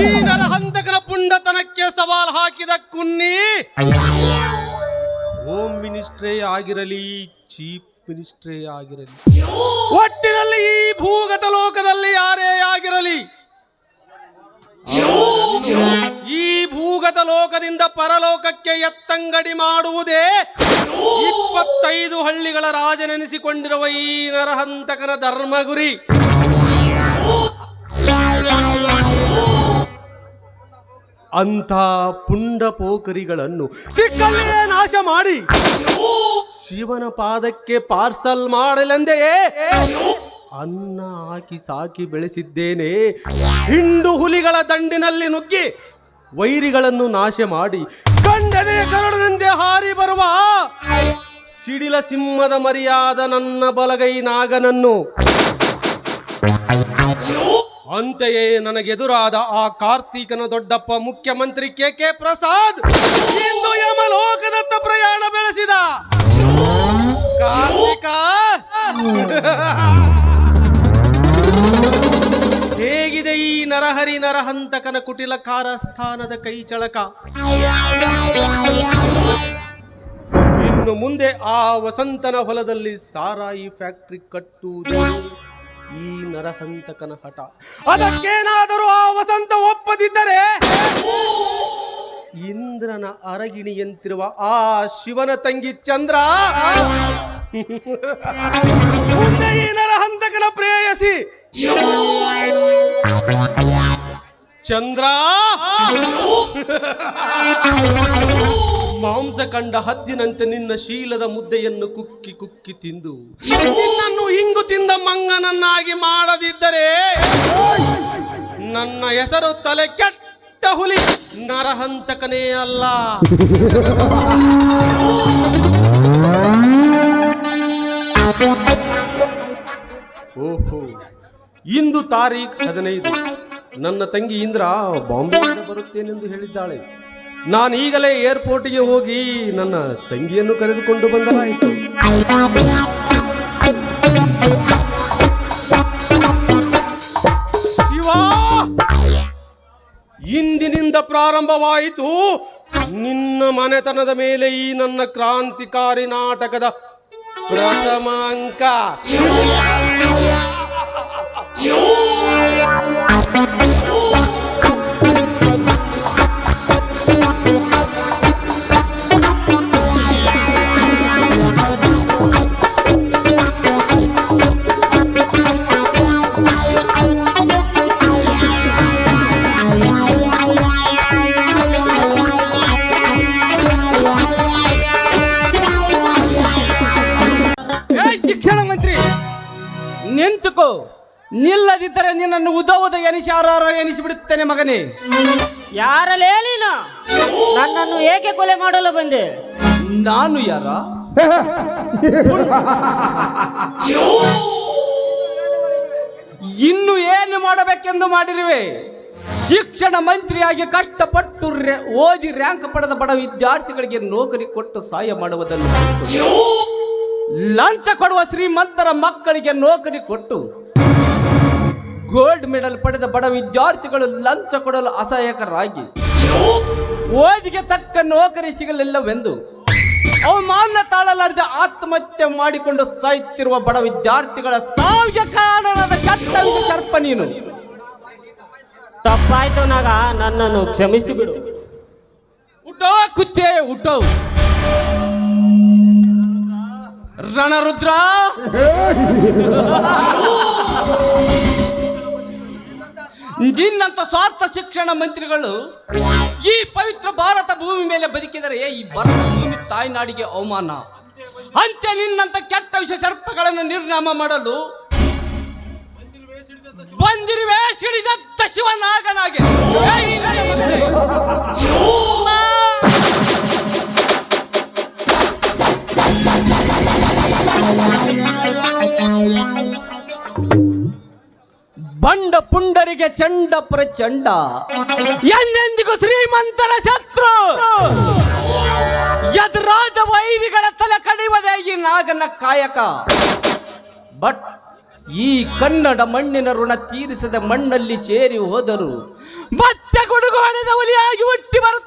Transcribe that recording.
ಈ ನರಹಂತಕರ ಪುಂಡತನಕ್ಕೆ ಸವಾಲ್ ಹಾಕಿದ ಕುನ್ನಿ ಹೋಮ್ ಮಿನಿಸ್ಟ್ರೇ ಆಗಿರಲಿ ಚೀಫ್ ಮಿನಿಸ್ಟ್ರೇ ಆಗಿರಲಿ, ಒಟ್ಟಿನಲ್ಲಿ ಈ ಭೂಗತ ಲೋಕದಲ್ಲಿ ಯಾರೇ ಆಗಿರಲಿ, ಈ ಭೂಗತ ಲೋಕದಿಂದ ಪರಲೋಕಕ್ಕೆ ಎತ್ತಂಗಡಿ ಮಾಡುವುದೇ ಇಪ್ಪತ್ತೈದು ಹಳ್ಳಿಗಳ ರಾಜನೆನಿಸಿಕೊಂಡಿರುವ ಈ ನರಹಂತಕನ ಧರ್ಮಗುರಿ. ಅಂಥ ಪುಂಡ ಪೋಖರಿಗಳನ್ನು ಸಿಕ್ಕಲ್ಲೇ ನಾಶ ಮಾಡಿ. ಶಿವನ ಪಾದಕ್ಕೆ ಪಾರ್ಸಲ್ ಮಾಡಲೆಂದೆಯೇ? ಅನ್ನ ಹಾಕಿ ಸಾಕಿ ಬೆಳೆಸಿದ್ದೇನೆ. ಹಿಂಡು ಹುಲಿಗಳ ದಂಡಿನಲ್ಲಿ ನುಗ್ಗಿ ವೈರಿಗಳನ್ನು ನಾಶ ಮಾಡಿ. ಗಂಡನೆ ಕರಡದಂತೆ ಹಾರಿ ಬರುವ ಸಿಡಿಲ ಸಿಂಹದ ಮರಿಯಾದ ನನ್ನ ಬಲಗೈ ನಾಗನನ್ನು. ಅಂತೆಯೇ ನನಗೆದುರಾದ ಆ ಕಾರ್ತೀಕನ ದೊಡ್ಡಪ್ಪ ಮುಖ್ಯಮಂತ್ರಿ ಕೆ ಕೆ ಪ್ರಸಾದ್ ಇಂದು ಯಮಲೋಕದತ್ತ ಪ್ರಯಾಣ ಬೆಳೆಸಿದ. ಕಾರ್ತಿಕ! ಹೇಗಿದೆ ಈ ನರಹರಿ ನರಹಂತಕನ ಕುಟಿಲ ಕಾರಸ್ಥಾನದ ಕೈ ಚಳಕ ಇನ್ನು ಮುಂದೆ ಆ ವಸಂತನ ಹೊಲದಲ್ಲಿ ಸಾರಾಯಿ ಫ್ಯಾಕ್ಟ್ರಿ ಕಟ್ಟುವುದು. ಈ ನರಹಂತಕನ ಹಠ. ಅದಕ್ಕೇನಾದರೂ ಆ ವಸಂತ ಒಪ್ಪದಿದ್ದರೆ? ಇಂದ್ರನ ಅರಗಿಣಿಯಂತಿರುವ ಆ ಶಿವನ ತಂಗಿ ಚಂದ್ರ ಈ ನರಹಂತಕನ ಪ್ರೇಯಸಿ. ಚಂದ್ರ ಮಾಂಸ ಕಂಡ ಹದ್ದಿನಂತೆ ನಿನ್ನ ಶೀಲದ ಮುದ್ದೆಯನ್ನು ಕುಕ್ಕಿ ಕುಕ್ಕಿ ತಿಂದು ನಿನ್ನನ್ನು ಹಿಂಗು ತಿಂದ ಮಂಗನನ್ನಾಗಿ ಮಾಡದಿದ್ದರೆ ನನ್ನ ಹೆಸರು ತಲೆ ಕೆಟ್ಟ ಹುಲಿ ನರಹಂತಕನೇ ಅಲ್ಲ. ಓಹೋ, ಇಂದು ತಾರೀಖ್ ಹದಿನೈದು. ನನ್ನ ತಂಗಿ ಇಂದ್ರ ಬಾಂಬೆ ಬರುತ್ತೇನೆಂದು ಹೇಳಿದ್ದಾಳೆ. ನಾನು ಈಗಲೇ ಏರ್ಪೋರ್ಟ್ಗೆ ಹೋಗಿ ನನ್ನ ತಂಗಿಯನ್ನು ಕರೆದುಕೊಂಡು ಬಂದರಾಯಿತು ಪ್ರಾರಂಭವಾಯಿತು. ನಿನ್ನ ಮನೆತನದ ಮೇಲೆ ಈ ನನ್ನ ಕ್ರಾಂತಿಕಾರಿ ನಾಟಕದ ಪ್ರಥಮ ಅಂಕ. ನಿಂತುಕೋ ನಿಲ್ಲದಿದ್ದರೆ ನಿನ್ನನ್ನು ಉದ ಉದ ಎನಿಸಿ ಆರಾರ ಎನಿಸಿಬಿಡುತ್ತೇನೆ ಮಗನೇ. ಯಾರಲ್ಲೇ ನೀನು? ನನ್ನನ್ನು ಏಕೆ ಕೊಲೆ ಮಾಡಲು ಬಂದೆ? ನಾನು ಯಾರ? ಇನ್ನು ಏನು ಮಾಡಬೇಕೆಂದು ಮಾಡಿರುವೆ. ಶಿಕ್ಷಣ ಮಂತ್ರಿಯಾಗಿ ಕಷ್ಟಪಟ್ಟು ಓದಿ ರ್ಯಾಂಕ್ ಪಡೆದ ಬಡ ವಿದ್ಯಾರ್ಥಿಗಳಿಗೆ ನೌಕರಿ ಕೊಟ್ಟು ಸಹಾಯ ಮಾಡುವುದನ್ನು ಲಂಚ ಕೊಡುವ ಶ್ರೀಮಂತರ ಮಕ್ಕಳಿಗೆ ನೌಕರಿ ಕೊಟ್ಟು ಗೋಲ್ಡ್ ಮೆಡಲ್ ಪಡೆದ ಬಡ ವಿದ್ಯಾರ್ಥಿಗಳು ಲಂಚ ಕೊಡಲು ಅಸಹಾಯಕರಾಗಿ ಓದಿಗೆ ತಕ್ಕ ನೌಕರಿ ಸಿಗಲಿಲ್ಲವೆಂದು ಅವಮಾನ ತಾಳಲಾರದೆ ಆತ್ಮಹತ್ಯೆ ಮಾಡಿಕೊಂಡು ಸಾಯುತ್ತಿರುವ ಬಡ ವಿದ್ಯಾರ್ಥಿಗಳ ಸಾವಿಗೆ ಕಾರಣರಾದ ಕೆಟ್ಟ ಸರ್ಪ ನೀನು. ತಪ್ಪಾಯ್ತು ನಾಗ ನನ್ನನ್ನು ಕ್ಷಮಿಸಿ ಬಿಡು ಉಟೋ ಕುತ್ತೇ ಉಟೋ ರಣರುದ್ರ? ನಿನ್ನಂತ ಸ್ವಾರ್ಥ ಶಿಕ್ಷಣ ಮಂತ್ರಿಗಳು ಈ ಪವಿತ್ರ ಭಾರತ ಭೂಮಿ ಮೇಲೆ ಬದುಕಿದರೆ ಈ ಭಾರತ ಭೂಮಿ ತಾಯ್ನಾಡಿಗೆ ಅವಮಾನ. ಅಂತ್ಯ ನಿನ್ನಂತ ಕೆಟ್ಟ ವಿಷ ಸರ್ಪಗಳನ್ನು ನಿರ್ನಾಮ ಮಾಡಲು ಬಂದಿರುವೆ ಸಿಡಿದತ್ತ ಶಿವನಾಗನಾಗೆ. ಬಂಡ ಪುಂಡರಿಗೆ ಚಂಡ ಪ್ರಚಂಡ. ಎಂದೆಂದಿಗೂ ಶ್ರೀಮಂತರ ಶತ್ರು. ಎದುರಾದ ವೈರಿಗಳ ತಲೆ ಕಡಿಯುವುದೇ ಈ ನಾಗನ ಕಾಯಕ. ಬಟ್ ಈ ಕನ್ನಡ ಮಣ್ಣಿನ ಋಣ ತೀರಿಸದ ಮಣ್ಣಲ್ಲಿ ಸೇರಿ ಹೋದರು. ಮತ್ತೆ ಗುಡುಗು ಹೊಡೆದ ಹುಲಿಯಾಗಿ ಹುಟ್ಟಿ ಬರುತ್ತಾನೆ